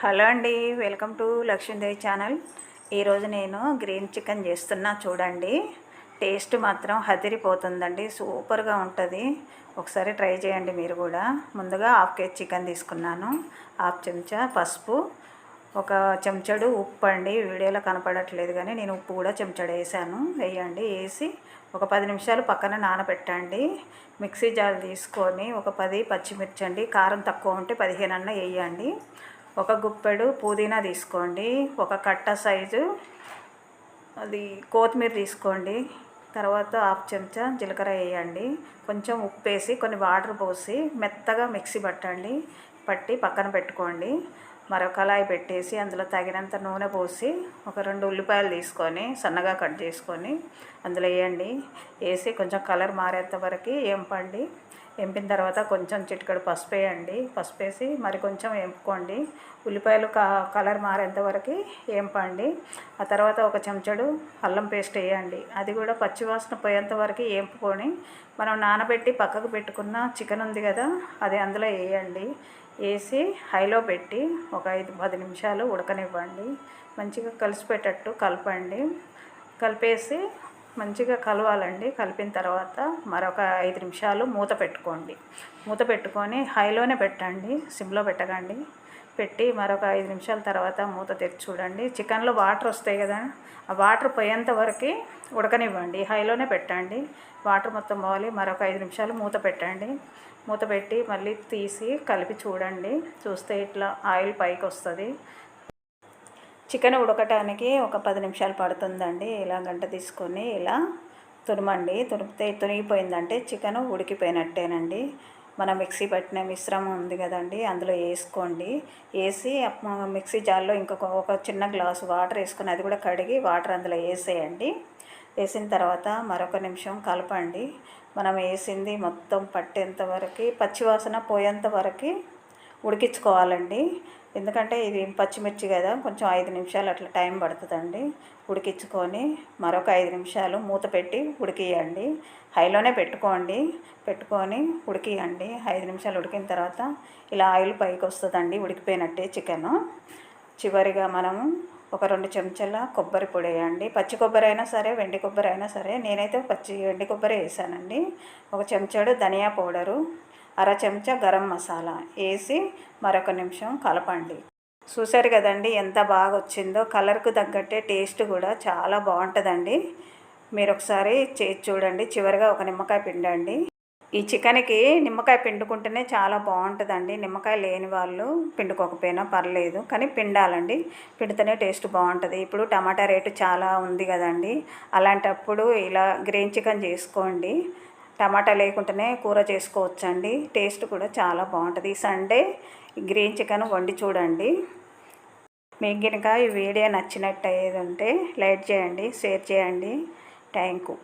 Hello అండి welcome to Lakshmidevi channel. ఈరోజు నేను గ్రీన్ చికెన్ చేస్తున్నా చూడండి. టేస్ట్ మాత్రం హదిరిపోతుందండి సూపర్గా ఉంటుంది. ఒకసారి ట్రై చేయండి మీరు కూడా. ముందుగా హాఫ్ కేజీ చికెన్ తీసుకున్నాను. హాఫ్ చెంచా పసుపు ఒక చెంచాడు ఉప్పు అండి. వీడియోలో కనపడట్లేదు కానీ నేను ఉప్పు కూడా చెంచాడు వేసాను. వేయండి వేసి ఒక పది నిమిషాలు పక్కన నానబెట్టండి. మిక్సీ జార్ తీసుకొని ఒక పది పచ్చిమిర్చి అండి కారం తక్కువ ఉంటే పదిహేను అన్న వేయండి. ఒక గుప్పెడు పుదీనా తీసుకోండి ఒక కట్ట సైజు అది కొత్తిమీర తీసుకోండి తర్వాత హాఫ్ చెంచా జీలకర్ర వేయండి కొంచెం ఉప్పు వేసి కొన్ని వాటర్ పోసి మెత్తగా మిక్సీ పట్టండి పట్టి పక్కన పెట్టుకోండి మరొకలాయి కళాయి పెట్టేసి అందులో తగినంత నూనె పోసి ఒక రెండు ఉల్లిపాయలు తీసుకొని సన్నగా కట్ చేసుకొని అందులో వేయండి వేసి కొంచెం కలర్ మారేంత వరకు ఏంపండి ఎంపిన తర్వాత కొంచెం చిటికడు పసుపు వేయండి. పసుపు వేసి మరి కొంచెం వేపుకోండి. ఉల్లిపాయలు క కలర్ మారేంతవరకు వేంపండి. ఆ తర్వాత ఒక చెంచడు అల్లం పేస్ట్ వేయండి. అది కూడా పచ్చివాసన పోయేంత వరకు మనం నానబెట్టి పక్కకు పెట్టుకున్న చికెన్ ఉంది కదా అది అందులో వేయండి. వేసి హైలో పెట్టి ఒక ఐదు పది నిమిషాలు ఉడకనివ్వండి. మంచిగా కలిసిపెట్టట్టు కలపండి. కలిపేసి మంచిగా కలవాలండి. కలిపిన తర్వాత మరొక ఐదు నిమిషాలు మూత పెట్టుకోండి. మూత పెట్టుకొని హైలోనే పెట్టండి. సిమ్లో పెట్టకండి. పెట్టి మరొక ఐదు నిమిషాల తర్వాత మూత తెచ్చి చూడండి. చికెన్లో వాటర్ వస్తాయి కదా ఆ వాటర్ పోయేంత వరకు ఉడకనివ్వండి. హైలోనే పెట్టండి. వాటర్ మొత్తం పోవాలి. మరొక ఐదు నిమిషాలు మూత పెట్టండి. మూత పెట్టి మళ్ళీ తీసి కలిపి చూడండి. చూస్తే ఇట్లా ఆయిల్ పైకి వస్తుంది. చికెన్ ఉడకటానికి ఒక పది నిమిషాలు పడుతుందండి. ఇలా గంట తీసుకొని ఇలా తురమండి. తురిపితే తురిగిపోయిందంటే చికెన్ ఉడికిపోయినట్టేనండి. మనం మిక్సీ పట్టిన మిశ్రమం ఉంది కదండి అందులో వేసుకోండి. వేసి మిక్సీ జార్లో ఇంకొక ఒక చిన్న గ్లాసు వాటర్ వేసుకొని అది కూడా కడిగి వాటర్ అందులో వేసేయండి. వేసిన తర్వాత మరొక నిమిషం కలపండి. మనం వేసింది మొత్తం పట్టేంత వరకు పచ్చివాసన పోయేంత వరకు ఉడికించుకోవాలండి. ఎందుకంటే ఇది పచ్చిమిర్చి కదా కొంచెం ఐదు నిమిషాలు అట్లా టైం పడుతుందండి. ఉడికించుకొని మరొక ఐదు నిమిషాలు మూత పెట్టి ఉడికియండి. హైలోనే పెట్టుకోండి. పెట్టుకొని ఉడికియండి. ఐదు నిమిషాలు ఉడికిన తర్వాత ఇలా ఆయిల్ పైకి వస్తుందండి ఉడికిపోయినట్టే చికెను. చివరిగా మనము ఒక రెండు చెంచాల కొబ్బరి పొడి వేయండి. పచ్చి కొబ్బరి అయినా సరే వెండి కొబ్బరి అయినా సరే నేనైతే పచ్చి వెండి కొబ్బరి వేసానండి. ఒక చెంచాడు ధనియా పౌడరు అర చెంచా గరం మసాలా వేసి మరొక నిమిషం కలపండి. చూసారు కదండి ఎంత బాగా వచ్చిందో? కలర్కు తగ్గట్టే టేస్ట్ కూడా చాలా బాగుంటుందండి. మీరు ఒకసారి చేసి చూడండి. చివరిగా ఒక నిమ్మకాయ పిండండి. ఈ చికెన్కి నిమ్మకాయ పిండుకుంటేనే చాలా బాగుంటుందండి. నిమ్మకాయ లేని వాళ్ళు పిండుకోకపోయినా పర్లేదు కానీ పిండాలండి. పిండితేనే టేస్ట్ బాగుంటుంది. ఇప్పుడు టమాటా రేటు చాలా ఉంది కదండి. అలాంటప్పుడు ఇలా గ్రీన్ చికెన్ చేసుకోండి. టమాటా లేకుండానే కూర చేసుకోవచ్చండి. టేస్ట్ కూడా చాలా బాగుంటుంది. సండే గ్రీన్ చికెన్ వండి చూడండి. మీకు కనుక ఈ వీడియో నచ్చినట్టు అయ్యేది ఉంటే లైక్ చేయండి షేర్ చేయండి. Thank you